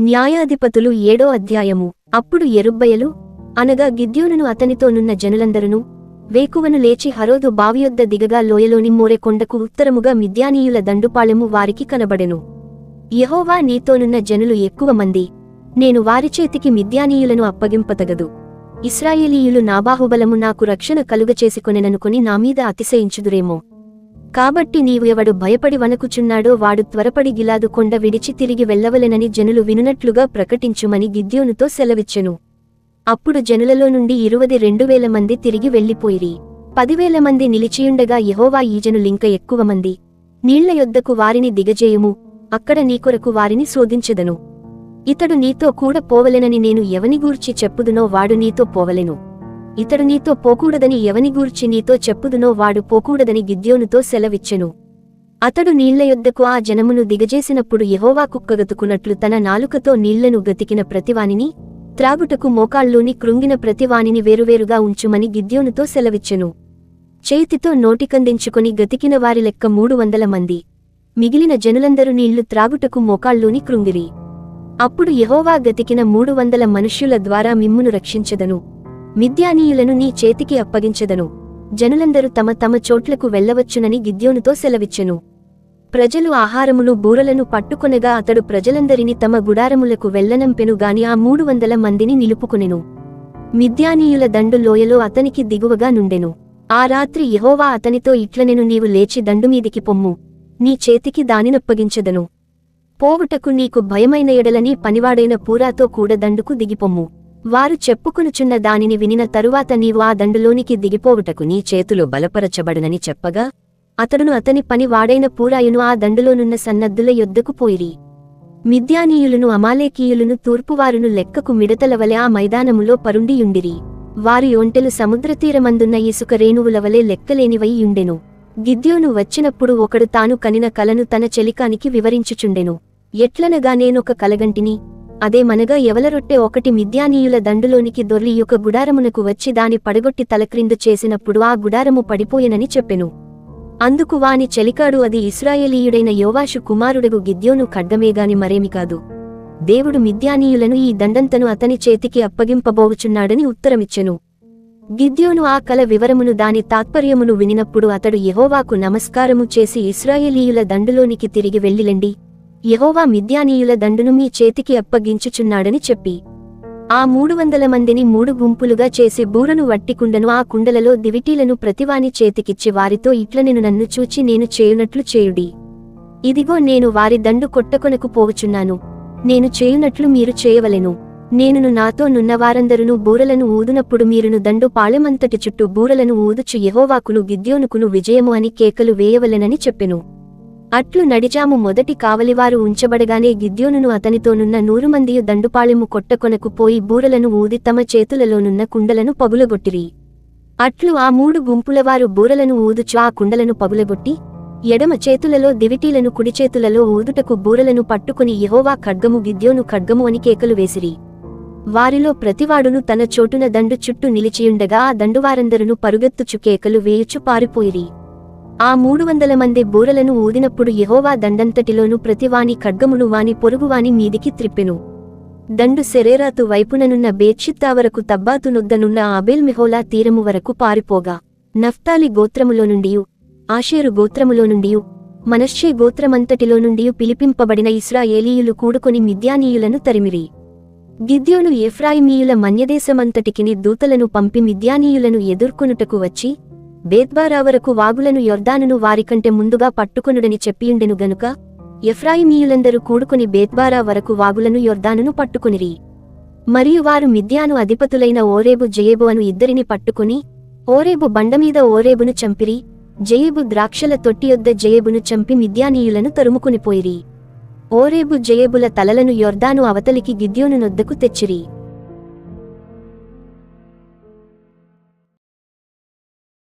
న్యాయాధిపతులు ఏడో అధ్యాయము. అప్పుడు ఎరుబ్బయలు అనగా గిద్యోనును అతనితోనున్న జనులందరును వేకువను లేచి హరోదు బావియొద్ద దిగగా లోయలోని మోరే కొండకు ఉత్తరముగా మిద్యానీయుల దండుపాళెము వారికి కనబడెను. యహోవా నీతోనున్న జనులు ఎక్కువ మంది. నేను వారి చేతికి మిద్యానీయులను అప్పగింపతగదు. ఇస్రాయేలీయులు నాబాహుబలము నాకు రక్షణ కలుగచేసుకొనెననుకుని నామీద అతిశయించుదురేమో. కాబట్టి నీవు ఎవడు భయపడి వణకుచున్నాడో వాడు త్వరపడి గిలాదు కొండ విడిచి తిరిగి వెళ్ళవలెనని జనులు వినునట్లుగా ప్రకటించుమని గిద్యోనుతో సెలవిచ్చెను. అప్పుడు జనులలో నుండి ఇరువది రెండు వేల మంది తిరిగి వెళ్ళిపోయిరి. పదివేల మంది నిలిచియుండగా యహోవా ఈజనులింక ఎక్కువ మంది. నీళ్ళ యొద్దకు వారిని దిగజేయుము. అక్కడ నీకొరకు వారిని శోధించెదను. ఇతడు నీతో కూడా పోవలెనని నేను ఎవనిగూర్చి చెప్పుదునో వాడు నీతో పోవలెను. ఇతడు నీతో పోకూడదని ఎవని గూర్చి నీతో చెప్పుదునో వాడు పోకూడదని గిద్యోనుతో సెలవిచ్చెను. అతడు నీళ్ళ యొద్దకు ఆ జనమును దిగజేసినప్పుడు యహోవా కుక్కగతుకున్నట్లు తన నాలుకతో నీళ్ళను గతికిన ప్రతివానిని త్రాగుటకు మోకాళ్ళూని కృంగిన ప్రతివానిని వేరువేరుగా ఉంచుమని గిద్యోనుతో సెలవిచ్చెను. చేతితో నోటికందించుకొని గతికిన వారి లెక్క మూడు వందల మంది. మిగిలిన జనులందరూ నీళ్ళు త్రాగుటకు మోకాళ్ళూని కృంగిరి. అప్పుడు యహోవా గతికిన మూడు వందల మనుష్యుల ద్వారా మిమ్మును రక్షించెదను. మిద్యానీయులను నీ చేతికి అప్పగించెదను. జనులందరూ తమ తమ చోట్లకు వెళ్ళవచ్చునని గిద్యోనుతో సెలవిచ్చెను. ప్రజలు ఆహారమును బూరలను పట్టుకొనగా అతడు ప్రజలందరిని తమ గుడారములకు వెళ్ళనంపెను గాని ఆ మూడు వందల మందిని నిలుపుకునెను. మిద్యానీయుల దండు లోయలో అతనికి దిగువగా నుండెను. ఆ రాత్రి యహోవా అతనితో ఇట్లనెను నీవు లేచి దండుమీదికి పొమ్ము. నీ చేతికి దానినప్పగించదను. పోవుటకు నీకు భయమైన ఎడలని పనివాడైన పూరాతో కూడా దండుకు దిగిపొమ్ము. వారు చెప్పుకొనుచున్న దానిని వినిన తరువాత నీవు ఆ దండులోనికి దిగిపోవుటకు నీ చేతులు బలపరచబడునని చెప్పగా అతడును అతని పని వాడైన పూరాయును ఆ దండులోనున్న సన్నద్దుల యొద్దకు పోయిరి. మిద్యానీయులను అమాలేకీయులను తూర్పువారును లెక్కకు మిడతలవలె ఆ మైదానములో పరుండియుండిరి. వారి ఒంటెలు సముద్రతీరమందున్న ఇసుక రేణువులవలే లెక్కలేనివైయుండెను గిద్యోను వచ్చినప్పుడు ఒకడు తాను కనిన కలను తన చెలికానికి వివరించుచుండెను. ఎట్లనగా నేనొక కలగంటిని? అదేమనగా ఎవలరొట్టె ఒకటి మిద్యానీయుల దండులోనికి దొర్లి యొక్క గుడారమునకు వచ్చి దాని పడగొట్టి తలక్రిందు చేసినప్పుడు ఆ గుడారము పడిపోయెనని చెప్పెను. అందుకు వాని చెలికాడు అది ఇస్రాయేలీయుడైన యోవాషు కుమారుడగు గిద్యోను ఖడ్గమేగాని మరేమి కాదు. దేవుడు మిద్యానీయులను ఈ దండంతను అతని చేతికి అప్పగింపబోవుచున్నాడని ఉత్తరమిచ్చెను. గిద్యోను ఆ కల వివరమును దాని తాత్పర్యమును వినినప్పుడు అతడు యహోవాకు నమస్కారము చేసి ఇస్రాయేలీయుల దండులోనికి తిరిగి వెళ్ళిలెండి. యహోవా మిద్యానీయుల దండును మీ చేతికి అప్పగించుచున్నాడని చెప్పి. ఆ మూడు వందల మందిని మూడు గుంపులుగా చేసి బూరను వట్టికుండను ఆ కుండలలో దివిటీలను ప్రతివాని చేతికిచ్చి వారితో ఇట్లనెను నన్ను చూచి నేను చేయునట్లు చేయుడి. ఇదిగో నేను వారి దండు కొట్టకొనకు పోవుచున్నాను. నేను చేయునట్లు మీరు చేయవలెను. నేనును నాతో నున్నవారందరును బూరలను ఊదునప్పుడు మీరును దండు పాళెమంతటి చుట్టూ బూరలను ఊదుచు యహోవాకులు గిద్యోనుకును విజయము అని కేకలు వేయవలెనని చెప్పెను. అట్లు నడిచాము మొదటి కావలివారు ఉంచబడగానే గిద్యోనును అతనితోనున్న నూరుమంది దండుపాళెము కొట్టకొనకు పోయి బూరలను ఊది తమ చేతులలోనున్న కుండలను పగులగొట్టిరి. అట్లు ఆ మూడు గుంపులవారు బూరలను ఊదుచు ఆ కుండలను పగులగొట్టి ఎడమ చేతులలో దివిటీలను కుడిచేతులలో ఊదుటకు బూరలను పట్టుకుని యహోవా ఖడ్గము గిద్యోను ఖడ్గము అని కేకలు వేసిరి. వారిలో ప్రతివాడును తన చోటున దండు చుట్టూ నిలిచియుండగా ఆ దండువారందరును పరుగెత్తుచు కేకలు వేయుచు పారిపోయిరి. ఆ మూడు వందల మంది బూరలను ఊదినప్పుడు యెహోవా దండంతటిలోను ప్రతివాని ఖడ్గమును వాని పొరుగువాని మీదికి త్రిప్పెను. దండు శరీరాతు వైపుననున్న బేక్షిత్తా వరకు తబ్బాతు నొద్దనున్న ఆబేల్ మిహోలా తీరము వరకు పారిపోగా. నఫ్తాలి గోత్రములో నుండియు ఆషేరు గోత్రములో నుండియు మనశ్శే గోత్రమంతటిలో నుండియు పిలిపింపబడిన ఇస్రాయేలీయులు కూడుకొని మిద్యానీయులను తరిమిరి. గిద్యోను ఎఫ్రాయిమీయుల మన్యదేశమంతటికిని దూతలను పంపి మిద్యానీయులను ఎదుర్కొనుటకు వచ్చి బేత్బారా వరకు వాగులను యొర్దానును వారికంటే ముందుగా పట్టుకొనుడని చెప్పియుండెను గనుక ఎఫ్రాయిమీయులందరూ కూడుకుని బేద్బారా వరకు వాగులను యొర్దానును పట్టుకునిరి. మరియు వారు మిద్యాను అధిపతులైన ఓరేబు జయేబు అను ఇద్దరిని పట్టుకుని ఓరేబు బండమీద ఓరేబును చంపిరి జయేబు ద్రాక్షల తొట్టియొద్ద జయేబును చంపి మిద్యానీయులను తరుముకునిపోయిరి ఓరేబు జయేబుల తలలను యొర్దాను అవతలికి గిద్యోను నొద్దకు తెచ్చిరి.